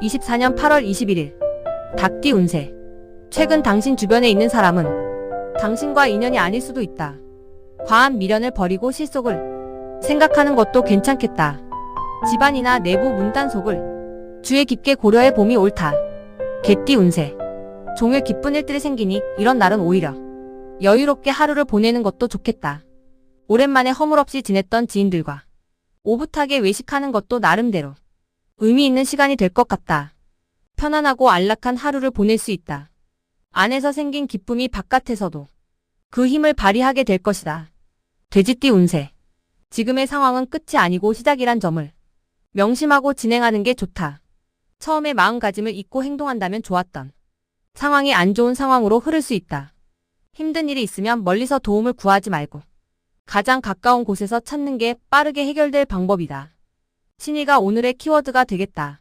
24년 8월 21일. 닭띠 운세. 최근 당신 주변에 있는 사람은 당신과 인연이 아닐 수도 있다. 과한 미련을 버리고 실속을 생각하는 것도 괜찮겠다. 집안이나 내부 문단속을 주의 깊게 고려해 봄이 옳다. 개띠 운세. 종일 기쁜 일들이 생기니 이런 날은 오히려 여유롭게 하루를 보내는 것도 좋겠다. 오랜만에 허물없이 지냈던 지인들과 오붓하게 외식하는 것도 나름대로 의미 있는 시간이 될 것 같다. 편안하고 안락한 하루를 보낼 수 있다. 안에서 생긴 기쁨이 바깥에서도 그 힘을 발휘하게 될 것이다. 돼지띠 운세. 지금의 상황은 끝이 아니고 시작이란 점을 명심하고 진행하는 게 좋다. 처음에 마음가짐을 잊고 행동한다면 좋았던 상황이 안 좋은 상황으로 흐를 수 있다. 힘든 일이 있으면 멀리서 도움을 구하지 말고 가장 가까운 곳에서 찾는 게 빠르게 해결될 방법이다. 신의가 오늘의 키워드가 되겠다.